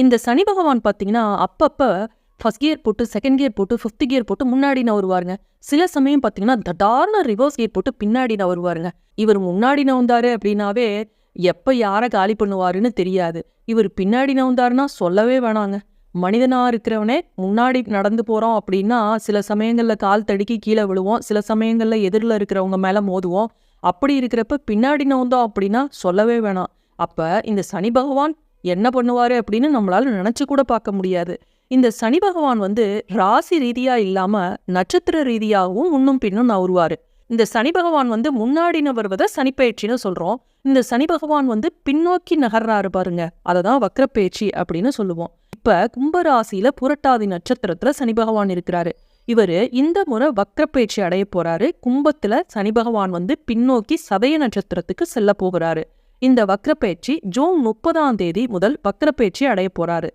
இந்த சனி பகவான் பார்த்தீங்கன்னா அப்பப்போ ஃபர்ஸ்ட் கியர் போட்டு செகண்ட் கியர் போட்டு ஃபிஃப்த் கியர் போட்டு முன்னாடி வருவாருங்க. சில சமயம் பார்த்தீங்கன்னா தடார்னு ரிவர்ஸ் கியர் போட்டு பின்னாடி வருவாருங்க. இவர் முன்னாடி நவந்தாரு அப்படின்னாவே எப்போ யாரை காலி பண்ணுவாருன்னு தெரியாது. இவர் பின்னாடி நவந்தாருன்னா சொல்லவே வேணாங்க. மனிதனா இருக்கிறவனே முன்னாடி நடந்து போறோம் அப்படின்னா சில சமயங்கள்ல கால் தடுக்கி கீழே விழுவோம். சில சமயங்கள்ல எதிரில் இருக்கிறவங்க மேல மோதுவோம். அப்படி இருக்கிறப்ப பின்னாடி நவுந்தோம் அப்படின்னா சொல்லவே வேணாம். அப்ப இந்த சனி பகவான் என்ன பண்ணுவாரு அப்படின்னு நம்மளால நினச்சி கூட பார்க்க முடியாது. இந்த சனி பகவான் வந்து ராசி ரீதியாக இல்லாம நட்சத்திர ரீதியாகவும் முன்னும் பின்னும் நவருவாரு இந்த சனி பகவான் வந்து முன்னாடி நவருவதை சனிப்பயிற்சின்னு சொல்றோம். இந்த சனி பகவான் வந்து பின்னோக்கி நகர்றாரு பாருங்க. அதை தான் வக்ரப்பயிற்சி அப்படின்னு சொல்லுவோம். இப்போ கும்பராசியில புரட்டாதி நட்சத்திரத்தில் சனி பகவான் இருக்கிறாரு. இவரு இந்த முறை வக்ரப்பயிற்சி அடைய போறாரு. கும்பத்துல சனி பகவான் வந்து பின்னோக்கி சதய நட்சத்திரத்துக்கு செல்ல போகிறாரு. இந்த வக்ரப்பயிற்சி ஜூன் முப்பதாம் தேதி முதல் வக்ரப்பயிற்சி அடைய போறாரு.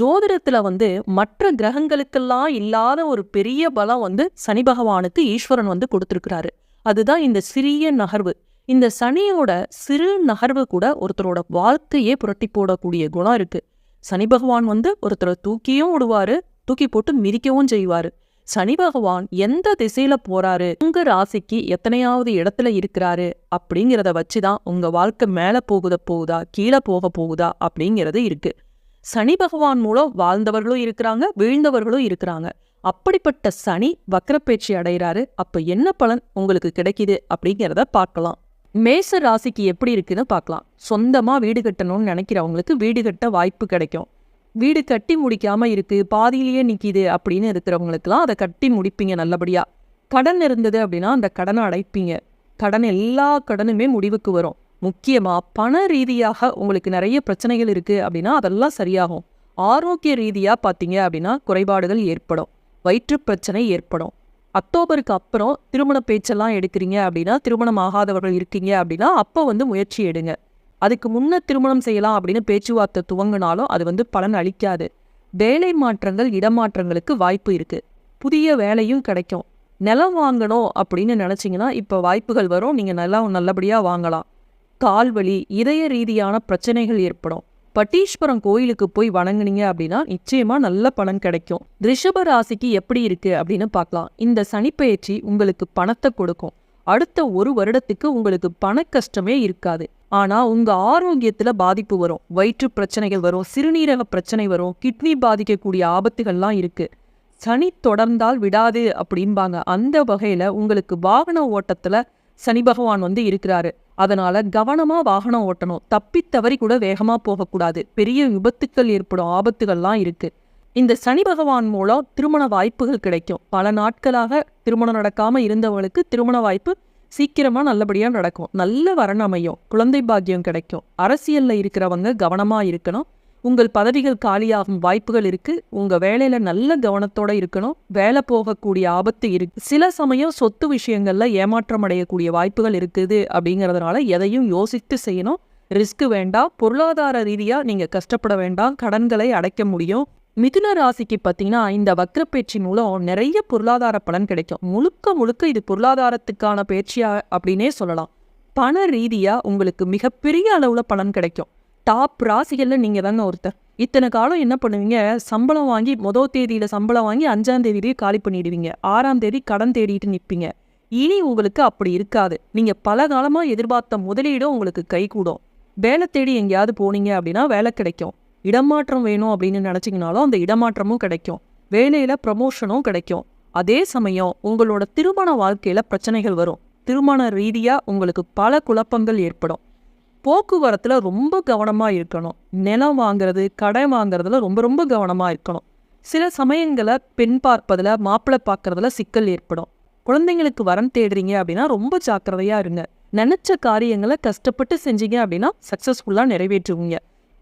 ஜோதிடத்துல வந்து மற்ற கிரகங்களுக்கெல்லாம் இல்லாத ஒரு பெரிய பலம் வந்து சனி பகவானுக்கு ஈஸ்வரன் வந்து கொடுத்துருக்கிறாரு. அதுதான் இந்த சிறிய நகர்வு. இந்த சனியோட சிறு நகர்வு கூட ஒருத்தரோட வாழ்க்கையே புரட்டி போடக்கூடிய குணம் இருக்கு. சனி பகவான் வந்து ஒருத்தரை தூக்கியும் விடுவாரு தூக்கி போட்டு மிதிக்கவும் செய்வாரு. சனி பகவான் எந்த திசையில போறாரு? உங்க ராசிக்கு எத்தனையாவது இடத்துல இருக்கிறாரு? அப்படிங்கிறத வச்சுதான் உங்க வாழ்க்கை மேல போகுத போகுதா? கீழே போக போகுதா? அப்படிங்கிறது இருக்கு. சனி பகவான் மூலம் வாழ்ந்தவர்களும் இருக்கிறாங்க வீழ்ந்தவர்களும் இருக்கிறாங்க. அப்படிப்பட்ட சனி வக்கரப்பேச்சு அடைகிறாரு. அப்ப என்ன பலன் உங்களுக்கு கிடைக்குது அப்படிங்கிறத பார்க்கலாம். மேச ராசிக்கு எப்படி இருக்குன்னு பார்க்கலாம். சொந்தமா வீடு கட்டணும்னு நினைக்கிறவங்களுக்கு வீடு கட்ட வாய்ப்பு கிடைக்கும். வீடு கட்டி முடிக்காம இருக்கு பாதியிலேயே நிற்கிது அப்படின்னு இருக்கிறவங்களுக்குலாம் அதை கட்டி முடிப்பீங்க நல்லபடியா. கடன் இருந்தது அப்படின்னா அந்த கடனை அடைப்பீங்க. கடன் எல்லா கடனுமே முடிவுக்கு வரும். முக்கியமாக பண ரீதியாக உங்களுக்கு நிறைய பிரச்சனைகள் இருக்குது அப்படின்னா அதெல்லாம் சரியாகும். ஆரோக்கிய ரீதியாக பார்த்தீங்க அப்படின்னா குறைபாடுகள் ஏற்படும். வயிற்று பிரச்சனை ஏற்படும். அக்டோபருக்கு அப்புறம் திருமண பேச்செல்லாம் எடுக்கிறீங்க அப்படின்னா திருமணம் ஆகாதவர்கள் இருக்கீங்க அப்படின்னா அப்போ வந்து முயற்சி எடுங்க. அதுக்கு முன்ன திருமணம் செய்யலாம் அப்படின்னு பேச்சுவார்த்தை துவங்கினாலும் அது வந்து பலன் அளிக்காது. வேலை மாற்றங்கள் இடமாற்றங்களுக்கு வாய்ப்பு இருக்குது புதிய வேலையும் கிடைக்கும். நிலம் வாங்கணும் அப்படின்னு நினச்சிங்கன்னா இப்போ வாய்ப்புகள் வரும். நீங்கள் நல்லா நல்லபடியாக வாங்கலாம். கால்வழி இதய ரீதியான பிரச்சனைகள் ஏற்படும். பட்டீஸ்வரம் கோயிலுக்கு போய் வணங்குனீங்க அப்படின்னா நிச்சயமாக நல்ல பலன் கிடைக்கும். ரிஷப ராசிக்கு எப்படி இருக்குது அப்படின்னு பார்க்கலாம். இந்த சனிப்பெயர்ச்சி உங்களுக்கு பணத்தை கொடுக்கும். அடுத்த ஒரு வருடத்துக்கு உங்களுக்கு பண கஷ்டமே இருக்காது. ஆனா உங்க ஆரோக்கியத்துல பாதிப்பு வரும். வயிற்று பிரச்சனைகள் வரும் சிறுநீரக பிரச்சனை வரும் கிட்னி பாதிக்கக்கூடிய ஆபத்துகள்லாம் இருக்கு. சனி தொடர்ந்தால் விடாது அப்படின்பாங்க அந்த வகையில உங்களுக்கு வாகன ஓட்டத்துல சனி பகவான் வந்து இருக்கிறாரு. அதனால கவனமா வாகனம் ஓட்டணும். தப்பி தவறி கூட வேகமா போகக்கூடாது. பெரிய விபத்துக்கள் ஏற்படும் ஆபத்துகள்லாம் இருக்கு. இந்த சனி பகவான் மூலம் திருமண வாய்ப்புகள் கிடைக்கும். பல நாட்களாக திருமணம் நடக்காம இருந்தவங்களுக்கு திருமண வாய்ப்பு சீக்கிரமாக நல்லபடியாக நடக்கும். நல்ல வரன் அமையும். குழந்தை பாக்கியம் கிடைக்கும். அரசியலில் இருக்கிறவங்க கவனமாக இருக்கணும். உங்கள் பதவிகள் காலியாகும் வாய்ப்புகள் இருக்குது உங்கள் வேலையில் நல்ல கவனத்தோடு இருக்கணும். வேலை போகக்கூடிய ஆபத்து இருக்கு சில சமயம் சொத்து விஷயங்களில் ஏமாற்றம் அடையக்கூடிய வாய்ப்புகள் இருக்குது அப்படிங்கறதுனால எதையும் யோசித்து செய்யணும். ரிஸ்க் வேண்டாம். பொருளாதார ரீதியாக நீங்கள் கஷ்டப்பட வேண்டாம். கடன்களை அடைக்க முடியும். மிதுன ராசிக்கு பார்த்தீங்கன்னா இந்த வக்ரப்பேச்சி மூலம் நிறைய பொருளாதார பலன் கிடைக்கும். முழுக்க முழுக்க இது பொருளாதாரத்துக்கான பேச்சியா அப்படின்னே சொல்லலாம். பண ரீதியா உங்களுக்கு மிகப்பெரிய அளவுல பலன் கிடைக்கும். டாப் ராசிகள்ல நீங்க தாங்க ஒருத்தர். இத்தனை காலம் என்ன பண்ணுவீங்க? சம்பளம் வாங்கி மொதல் தேதியில சம்பளம் வாங்கி அஞ்சாம் தேதியிலேயே காலி பண்ணிடுவீங்க. ஆறாம் தேதி கடன் தேடிட்டு நிற்பீங்க இனி உங்களுக்கு அப்படி இருக்காது. நீங்க பல காலமா எதிர்பார்த்த முதலீடும் உங்களுக்கு கைகூடும். வேலை தேடி எங்கேயாவது போனீங்க அப்படின்னா வேலை கிடைக்கும். இடமாற்றம் வேணும் அப்படின்னு நினச்சிங்கனாலும் அந்த இடமாற்றமும் கிடைக்கும். வேலையில் ப்ரமோஷனும் கிடைக்கும். அதே சமயம் உங்களோட திருமண வாழ்க்கையில் பிரச்சனைகள் வரும். திருமண ரீதியாக உங்களுக்கு பல குழப்பங்கள் ஏற்படும். போக்குவரத்தில் ரொம்ப கவனமாக இருக்கணும். நிலம் வாங்குறது கடை வாங்குறதுல ரொம்ப ரொம்ப கவனமாக இருக்கணும். சில சமயங்களை பெண் பார்ப்பதில் மாப்பிள்ளை பார்க்கறதுல சிக்கல் ஏற்படும். குழந்தைங்களுக்கு வரன் தேடுறீங்க அப்படின்னா ரொம்ப ஜாக்கிரதையாக இருங்க. நினச்ச காரியங்களை கஷ்டப்பட்டு செஞ்சீங்க அப்படின்னா சக்ஸஸ்ஃபுல்லாக நிறைவேற்றுவீங்க.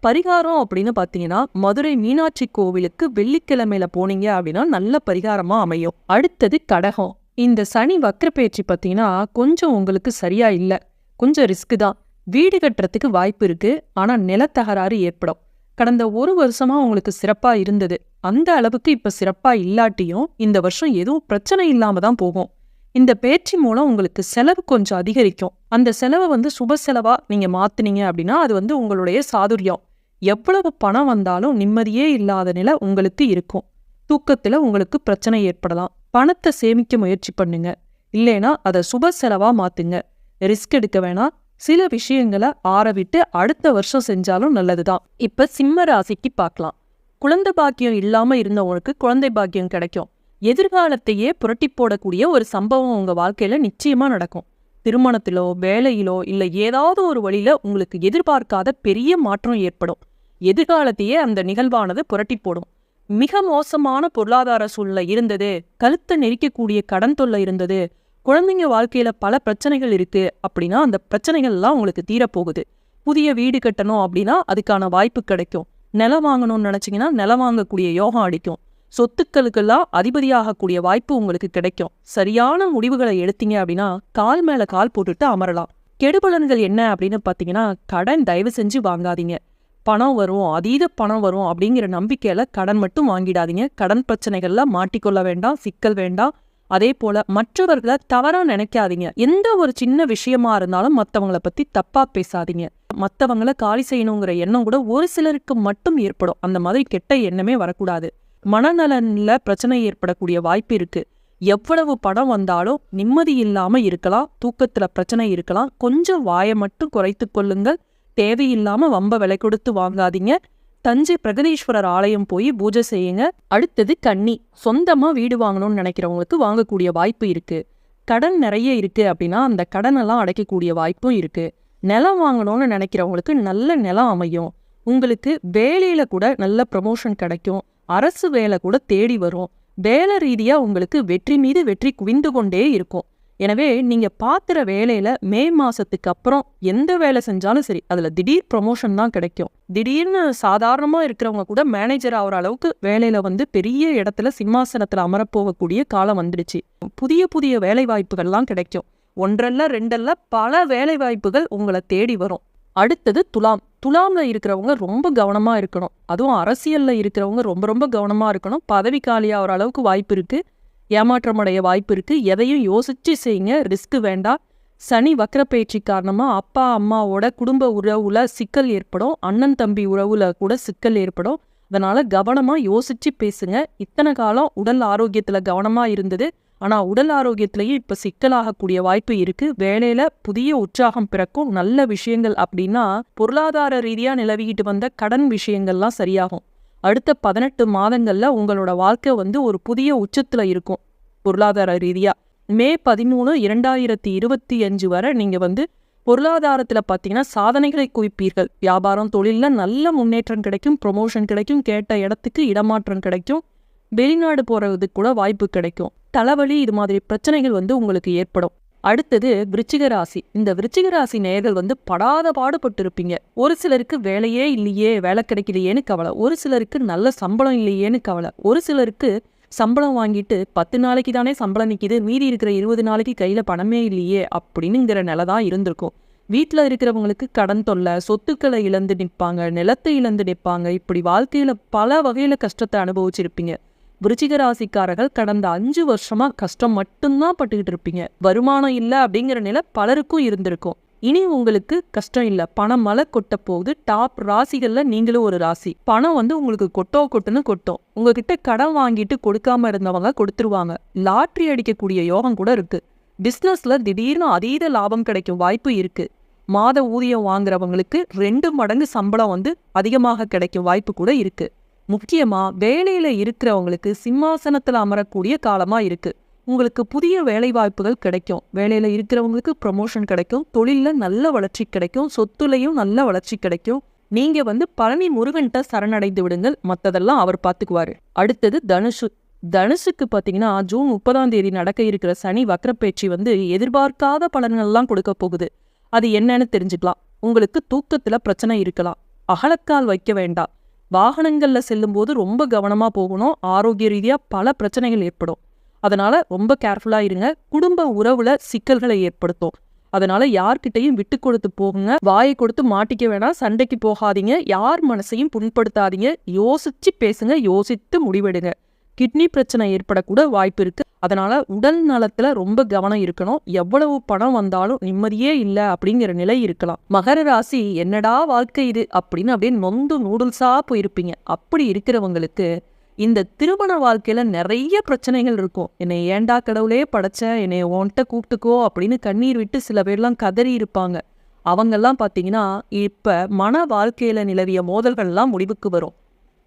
பரிகாரம் அப்படின்னு பார்த்தீங்கன்னா மதுரை மீனாட்சி கோவிலுக்கு வெள்ளிக்கிழமையில போனீங்க அப்படின்னா நல்ல பரிகாரமா அமையும். அடுத்தது கடகம். இந்த சனி வக்ரப்பெயர்ச்சி பார்த்தீங்கன்னா கொஞ்சம் உங்களுக்கு சரியா இல்லை. கொஞ்சம் ரிஸ்க் தான். வீடு கட்டுறதுக்கு வாய்ப்பு இருக்கு. ஆனா நிலத்தகராறு ஏற்படும். கடந்த ஒரு வருஷமா உங்களுக்கு சிறப்பா இருந்தது. அந்த அளவுக்கு இப்ப சிறப்பா இல்லாட்டியும் இந்த வருஷம் எதுவும் பிரச்சனை இல்லாம தான் போகும். இந்த பேச்சு மூலம் உங்களுக்கு செலவு கொஞ்சம் அதிகரிக்கும். அந்த செலவை வந்து சுப செலவா நீங்க மாத்துனீங்க அப்படின்னா அது வந்து உங்களுடைய சாதுரியம். எவ்வளவு பணம் வந்தாலும் நிம்மதியே இல்லாத நிலை உங்களுக்கு இருக்கும். தூக்கத்துல உங்களுக்கு பிரச்சனை ஏற்படலாம். பணத்தை சேமிக்க முயற்சி பண்ணுங்க. இல்லைனா அதை சுப செலவா மாத்துங்க. ரிஸ்க் எடுக்க வேணாம். சில விஷயங்களை ஆரவிட்டு அடுத்த வருஷம் செஞ்சாலும் நல்லது தான் இப்ப சிம்ம ராசிக்கு பார்க்கலாம். குழந்தை பாக்கியம் இல்லாம இருந்தவங்களுக்கு குழந்தை பாக்கியம் கிடைக்கும். எதிர்காலத்தையே புரட்டி போடக்கூடிய ஒரு சம்பவம் உங்க வாழ்க்கையில நிச்சயமா நடக்கும். திருமணத்திலோ வேலையிலோ இல்ல ஏதாவது ஒரு வழியில் உங்களுக்கு எதிர்பார்க்காத பெரிய மாற்றம் ஏற்படும். எதிர்காலத்தையே அந்த நிகழ்வானது புரட்டி போடும். மிக மோசமான பொருளாதார சூழ்நிலை இருந்தது. கழுத்தை நெரிக்கக்கூடிய கடன் தொல்லை இருந்தது. குழந்தைங்க வாழ்க்கையில பல பிரச்சனைகள் இருக்கு அப்படின்னா அந்த பிரச்சனைகள் எல்லாம் உங்களுக்கு தீரப்போகுது. புதிய வீடு கட்டணும் அப்படின்னா அதுக்கான வாய்ப்பு கிடைக்கும். நிலம் வாங்கணும்னு நினைச்சீங்கன்னா நிலம் வாங்கக்கூடிய யோகம் அடிக்கும். சொத்துக்களுக்கெல்லாம் அதிபதியாகக்கூடிய வாய்ப்பு உங்களுக்கு கிடைக்கும். சரியான முடிவுகளை எடுத்தீங்க அப்படின்னா கால் மேல கால் போட்டுட்டு அமரலாம். கெடுபலன்கள் என்ன அப்படின்னு பார்த்தீங்கன்னா கடன் தயவு செஞ்சு வாங்காதீங்க. பணம் வரும் அதீத பணம் வரும் அப்படிங்கிற நம்பிக்கையில கடன் மட்டும் வாங்கிடாதீங்க. கடன் பிரச்சனைகள்ல மாட்டிக்கொள்ள வேண்டாம் சிக்கல் வேண்டாம். அதே போல மற்றவர்களை தவறா நினைக்காதீங்க. எந்த ஒரு சின்ன விஷயமா இருந்தாலும் மத்தவங்கள பத்தி தப்பா பேசாதீங்க. மத்தவங்கள காலி செய்யணுங்கிற எண்ணம் கூட ஒரு சிலருக்கு மட்டும் ஏற்படும். அந்த மாதிரி கெட்ட எண்ணமே வரக்கூடாது. மனநலன்ல பிரச்சனை ஏற்படக்கூடிய வாய்ப்பு இருக்கு. எவ்வளவு படம் வந்தாலும் நிம்மதி இல்லாமல் இருக்கலாம் தூக்கத்துல பிரச்சனை இருக்கலாம். கொஞ்சம் வாயை மட்டும் குறைத்து கொள்ளுங்கள். தேவையில்லாம வம்ப விலை கொடுத்து வாங்காதீங்க. தஞ்சை பிரகதீஸ்வரர் ஆலயம் போய் பூஜை செய்யுங்க. அடுத்தது கன்னி. சொந்தமா வீடு வாங்கணும்னு நினைக்கிறவங்களுக்கு வாங்கக்கூடிய வாய்ப்பு இருக்கு. கடன் நிறைய இருக்கு அப்படின்னா அந்த கடன் எல்லாம் அடைக்கக்கூடிய வாய்ப்பும் இருக்கு. நிலம் வாங்கணும்னு நினைக்கிறவங்களுக்கு நல்ல நிலம் அமையும். உங்களுக்கு வேலையில கூட நல்ல ப்ரமோஷன் கிடைக்கும். அரசு வேலை கூட தேடி வரும். வேலை ரீதியா உங்களுக்கு வெற்றி மீது வெற்றி குவிந்து கொண்டே இருக்கும். எனவே நீங்க பார்க்குற வேலையில் மே மாசத்துக்கு அப்புறம் எந்த வேலை செஞ்சாலும் சரி அதுல திடீர் ப்ரொமோஷன் தான் கிடைக்கும். திடீர்னு சாதாரணமா இருக்கிறவங்க கூட மேனேஜர் ஆகிற அளவுக்கு வேலையில் வந்து பெரிய இடத்துல சிம்மாசனத்துல அமரப்போகக்கூடிய காலம் வந்துடுச்சு. புதிய புதிய வேலை வாய்ப்புகள்லாம் கிடைக்கும். ஒன்றல்ல ரெண்டல்ல பல வேலை வாய்ப்புகள் உங்களை தேடி வரும். அடுத்தது துலாம். துலாம்ல இருக்கிறவங்க ரொம்ப கவனமா இருக்கணும். அதுவும் அரசியல்ல இருக்கிறவங்க ரொம்ப ரொம்ப கவனமா இருக்கணும். பதவி காலியாகிற அளவுக்கு வாய்ப்பு இருக்கு. ஏமாற்றமடைய வாய்ப்பு இருக்கு. எதையும் யோசிச்சு செய்யுங்க. ரிஸ்க் வேண்டாம். சனி வக்கர பயிற்சி காரணமா அப்பா அம்மாவோட குடும்ப உறவுல சிக்கல் ஏற்படும். அண்ணன் தம்பி உறவுல கூட சிக்கல் ஏற்படும். அதனால கவனமா யோசிச்சு பேசுங்க. இத்தனை காலம் உடல் ஆரோக்கியத்துல கவனமா இருந்தது. ஆனா உடல் ஆரோக்கியத்திலேயே இப்ப சிக்கலாகக்கூடிய வாய்ப்பு இருக்கு. வேலையில புதிய உற்சாகம் பிறக்கும் நல்ல விஷயங்கள் அப்படின்னா பொருளாதார ரீதியா நிலவிக்கிட்டு வந்த கடன் விஷயங்கள்லாம் சரியாகும். அடுத்த பதினெட்டு மாதங்கள்ல உங்களோட வாழ்க்கை வந்து ஒரு புதிய உச்சத்துல இருக்கும் பொருளாதார ரீதியா. மே பதிமூணு இரண்டாயிரத்தி இருபத்தி அஞ்சு வரை நீங்க வந்து பொருளாதாரத்துல பாத்தீங்கன்னா சாதனைகளை குவிப்பீர்கள். வியாபாரம் தொழிலில் நல்ல முன்னேற்றம் கிடைக்கும் ப்ரொமோஷன் கிடைக்கும் கேட்ட இடத்துக்கு இடமாற்றம் கிடைக்கும். வெளிநாடு போகிறதுக்கு கூட வாய்ப்பு கிடைக்கும். தலைவலி இது மாதிரி பிரச்சனைகள் வந்து உங்களுக்கு ஏற்படும். அடுத்தது விருச்சிக ராசி. இந்த விருச்சிக ராசி நேர்கள் வந்து படாத பாடுபட்டு இருப்பீங்க ஒரு சிலருக்கு வேலையே இல்லையே வேலை கிடைக்கலையேன்னு கவலை. ஒரு சிலருக்கு நல்ல சம்பளம் இல்லையேன்னு கவலை. ஒரு சிலருக்கு சம்பளம் வாங்கிட்டு பத்து நாளைக்கு தானே சம்பளம் நிற்கிது மீதி இருக்கிற இருபது நாளைக்கு கையில் பணமே இல்லையே அப்படின்னுங்கிற நிலை தான் இருந்திருக்கும். வீட்டில் இருக்கிறவங்களுக்கு கடன் தொல்லை சொத்துக்களை இழந்து நிற்பாங்க நிலத்தை இழந்து நிற்பாங்க. இப்படி வாழ்க்கையில் பல வகையில் கஷ்டத்தை அனுபவிச்சிருப்பீங்க. விருச்சிகராசிக்காரர்கள் கடந்த அஞ்சு வருஷமா கஷ்டம் மட்டும்தான் பட்டுக்கிட்டு இருப்பீங்க. வருமானம் இல்லை அப்படிங்கிற நிலை பலருக்கும் இருந்திருக்கும். இனி உங்களுக்கு கஷ்டம் இல்ல. பணம் மழை கொட்ட போகுது. டாப் ராசிகள்ல நீங்களும் ஒரு ராசி. பணம் வந்து உங்களுக்கு கொட்டோ கொட்டுன்னு கொட்டும். உங்ககிட்ட கடன் வாங்கிட்டு கொடுக்காம இருந்தவங்க கொடுத்துருவாங்க. லாட்ரி அடிக்கக்கூடிய யோகம் கூட இருக்கு. பிசினஸ்ல திடீர்னு அதீத லாபம் கிடைக்கும் வாய்ப்பு இருக்கு. மாத ஊதியம் வாங்குறவங்களுக்கு ரெண்டு மடங்கு சம்பளம் வந்து அதிகமாக கிடைக்கும் வாய்ப்பு கூட இருக்கு. முக்கியமா வேலையில இருக்கிறவங்களுக்கு சிம்மாசனத்துல அமரக்கூடிய காலமா இருக்கு. உங்களுக்கு புதிய வேலை வாய்ப்புகள் கிடைக்கும். வேலையில் இருக்கிறவங்களுக்கு ப்ரமோஷன் கிடைக்கும். தொழிலில் நல்ல வளர்ச்சி கிடைக்கும். சொத்துலையும் நல்ல வளர்ச்சி கிடைக்கும். நீங்க வந்து பழனி முருகன்கிட்ட சரணடைந்து விடுங்கள். மத்ததெல்லாம் அவர் பார்த்துக்குவார் அடுத்தது தனுஷு தனுஷுக்கு பார்த்தீங்கன்னா ஜூன் முப்பதாம் தேதி நடக்க இருக்கிற சனி வக்ரப்பேச்சு வந்து எதிர்பார்க்காத பலன்கள்லாம் கொடுக்க போகுது. அது என்னன்னு தெரிஞ்சுக்கலாம். உங்களுக்கு தூக்கத்துல பிரச்சனை இருக்கலாம். அகலக்கால் வைக்க வேண்டாம். வாகனங்கள்ல செல்லும்போது ரொம்ப கவனமா போகணும். ஆரோக்கிய ரீதியா பல பிரச்சனைகள் ஏற்படும். அதனால ரொம்ப கேர்ஃபுல்லா இருங்க. குடும்ப உறவுல சிக்கல்களை ஏற்படுத்தும். அதனால யார்கிட்டயும் விட்டு கொடுத்து போகுங்க. வாயை கொடுத்து மாட்டிக்க வேணாம். சண்டைக்கு போகாதீங்க. யார் மனசையும் புண்படுத்தாதீங்க. யோசிச்சு பேசுங்க. யோசித்து முடிவெடுங்க. கிட்னி பிரச்சனை ஏற்படக்கூட வாய்ப்பு இருக்குது அதனால உடல் நலத்துல ரொம்ப கவனம் இருக்கணும். எவ்வளவு பணம் வந்தாலும் நிம்மதியே இல்ல அப்படிங்கிற நிலை இருக்கலாம். மகர ராசி என்னடா வாழ்க்கை இது? அப்படின்னு அப்படியே நொந்து நூடுல்ஸா போயிருப்பீங்க. அப்படி இருக்கிறவங்களுக்கு இந்த திருமண வாழ்க்கையில நிறைய பிரச்சனைகள் இருக்கும். என்னை ஏண்டா கடவுளே படைச்ச? என்னை உன்கிட்ட கூப்பிட்டுக்கோ? அப்படின்னு கண்ணீர் விட்டு சில பேர்லாம் கதறி இருப்பாங்க. அவங்கெல்லாம் பார்த்தீங்கன்னா இப்ப மன வாழ்க்கையில் நிலவிய மோதல்கள்லாம் முடிவுக்கு வரும்.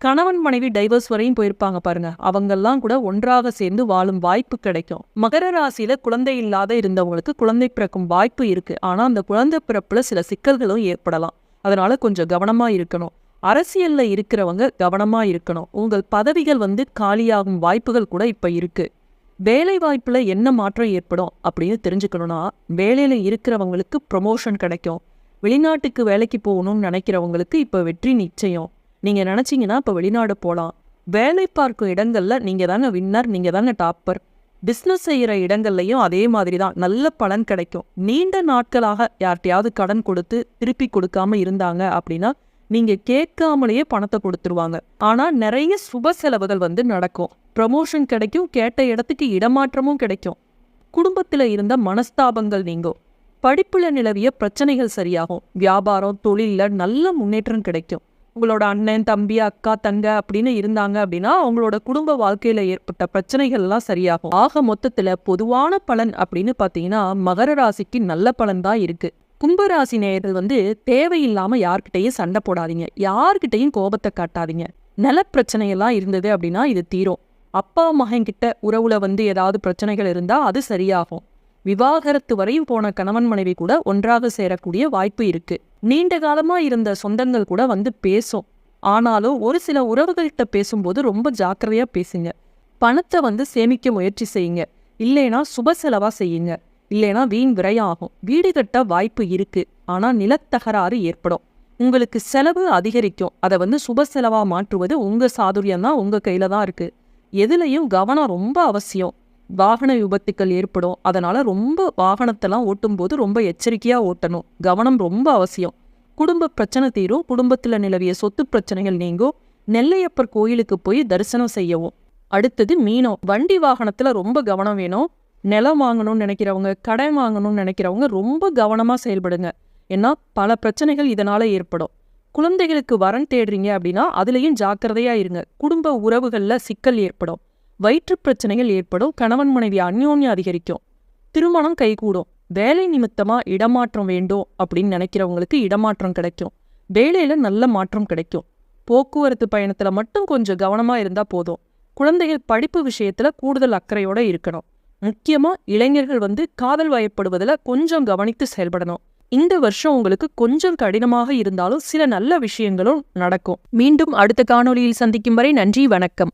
கணவன் மனைவி டைவர்ஸ் வரையும் போயிருப்பாங்க பாருங்க. அவங்கெல்லாம் கூட ஒன்றாக சேர்ந்து வாழும் வாய்ப்பு கிடைக்கும். மகர ராசியில குழந்தை இல்லாத இருந்தவங்களுக்கு குழந்தை பிறக்கும் வாய்ப்பு இருக்கு. ஆனா அந்த குழந்தை பிறப்புல சில சிக்கல்களும் ஏற்படலாம். அதனால கொஞ்சம் கவனமா இருக்கணும். அரசியல்ல இருக்கிறவங்க கவனமா இருக்கணும். உங்கள் பதவிகள் வந்து காலியாகும் வாய்ப்புகள் கூட இப்ப இருக்கு. வேலை வாய்ப்புல என்ன மாற்றம் ஏற்படும் அப்படின்னு தெரிஞ்சுக்கணும்னா வேலையில இருக்கிறவங்களுக்கு ப்ரொமோஷன் கிடைக்கும். வெளிநாட்டுக்கு வேலைக்கு போகணும்னு நினைக்கிறவங்களுக்கு இப்ப வெற்றி நிச்சயம். நீங்க நினைச்சீங்கன்னா இப்ப வெளிநாடு போகலாம் வேலை பார்க்கும் இடங்கள்ல நீங்க தாங்க வின்னர் நீங்க தாங்க டாப்பர் பிஸ்னஸ் செய்யற இடங்கள்லயும் அதே மாதிரி தான் நல்ல பலன் கிடைக்கும். நீண்ட நாட்களாக யார்கிட்டயாவது கடன் கொடுத்து திருப்பி கொடுக்காம இருந்தாங்க அப்படின்னா நீங்க கேட்காமலேயே பணத்தை கொடுத்துருவாங்க. ஆனா நிறைய சுப செலவுகள் வந்து நடக்கும். ப்ரமோஷன் கிடைக்கும் கேட்ட இடத்துக்கு இடமாற்றமும் கிடைக்கும். குடும்பத்துல இருந்த மனஸ்தாபங்கள் நீங்கும். படிப்புல நிலவிய பிரச்சனைகள் சரியாகும். வியாபாரம் தொழிலில் நல்ல முன்னேற்றம் கிடைக்கும். உங்களோட அண்ணன் தம்பி அக்கா தங்க அப்படின்னு இருந்தாங்க அப்படின்னா அவங்களோட குடும்ப வாழ்க்கையில ஏற்பட்ட பிரச்சனைகள் எல்லாம் சரியாகும். ஆக மொத்தத்துல பொதுவான பலன் அப்படின்னு பாத்தீங்கன்னா மகர ராசிக்கு நல்ல பலன் தான் இருக்கு. கும்பராசி நேயர்கள் வந்து தேவையில்லாம யார்கிட்டையும் சண்டை போடாதீங்க. யார்கிட்டையும் கோபத்தை காட்டாதீங்க. நிலப்பிரச்சனையெல்லாம் இருந்தது அப்படின்னா இது தீரும். அப்பா மகன் கிட்ட உறவுல வந்து ஏதாவது பிரச்சனைகள் இருந்தா அது சரியாகும். விவாகரத்து வரையும் போன கணவன் மனைவி கூட ஒன்றாக சேரக்கூடிய வாய்ப்பு இருக்கு. நீண்ட காலமா இருந்த சொந்தங்கள் கூட வந்து பேசும். ஆனாலும் ஒரு சில உறவுகள்கிட்ட பேசும்போது ரொம்ப ஜாக்கிரதையா பேசுங்க. பணத்தை வந்து சேமிக்க முயற்சி செய்யுங்க. இல்லைனா சுப செலவா செய்யுங்க. இல்லைனா வீண் விரையாகும். ஆகும் வீடு கட்ட வாய்ப்பு இருக்கு. ஆனா நிலத்தகராறு ஏற்படும். உங்களுக்கு செலவு அதிகரிக்கும். அதை வந்து சுப செலவா மாற்றுவது உங்க சாதுரியம் தான் உங்க கையில தான் இருக்கு. எதுலையும் கவனம் ரொம்ப அவசியம். வாகன விபத்துக்கள் ஏற்படும். அதனால ரொம்ப வாகனத்தெல்லாம் ஓட்டும்போது ரொம்ப எச்சரிக்கையா ஓட்டணும். கவனம் ரொம்ப அவசியம். குடும்ப பிரச்சனை தீரும். குடும்பத்துல நிலவிய சொத்து பிரச்சனைகள் நீங்கும். நெல்லையப்பர் கோயிலுக்கு போய் தரிசனம் செய்யவும். அடுத்தது மீனம். வண்டி வாகனத்துல ரொம்ப கவனம் வேணும். நிலம் வாங்கணும்னு நினைக்கிறவங்க கடன் வாங்கணும்னு நினைக்கிறவங்க ரொம்ப கவனமா செயல்படுங்க. ஏன்னா பல பிரச்சனைகள் இதனால ஏற்படும். குழந்தைகளுக்கு வரன் தேடுறீங்க அப்படின்னா அதுலயும் ஜாக்கிரதையா இருங்க. குடும்ப உறவுகள்ல சிக்கல் ஏற்படும். வயிற்று பிரச்சனைகள் ஏற்படும் கணவன் மனைவி அந்யோன்யம் அதிகரிக்கும். திருமணம் கைகூடும். வேலை நிமித்தமா இடமாற்றம் வேண்டும் அப்படின்னு நினைக்கிறவங்களுக்கு இடமாற்றம் கிடைக்கும். வேலையில நல்ல மாற்றம் கிடைக்கும். போக்குவரத்து பயணத்துல மட்டும் கொஞ்சம் கவனமா இருந்தா போதும். குழந்தைகள் படிப்பு விஷயத்துல கூடுதல் அக்கறையோட இருக்கணும். முக்கியமா இளைஞர்கள் வந்து காதல் வயப்படுவதில் கொஞ்சம் கவனித்து செயல்படணும். இந்த வருஷம் உங்களுக்கு கொஞ்சம் கடினமாக இருந்தாலும் சில நல்ல விஷயங்களும் நடக்கும். மீண்டும் அடுத்த காணொலியில் சந்திக்கும் வரை நன்றி வணக்கம்.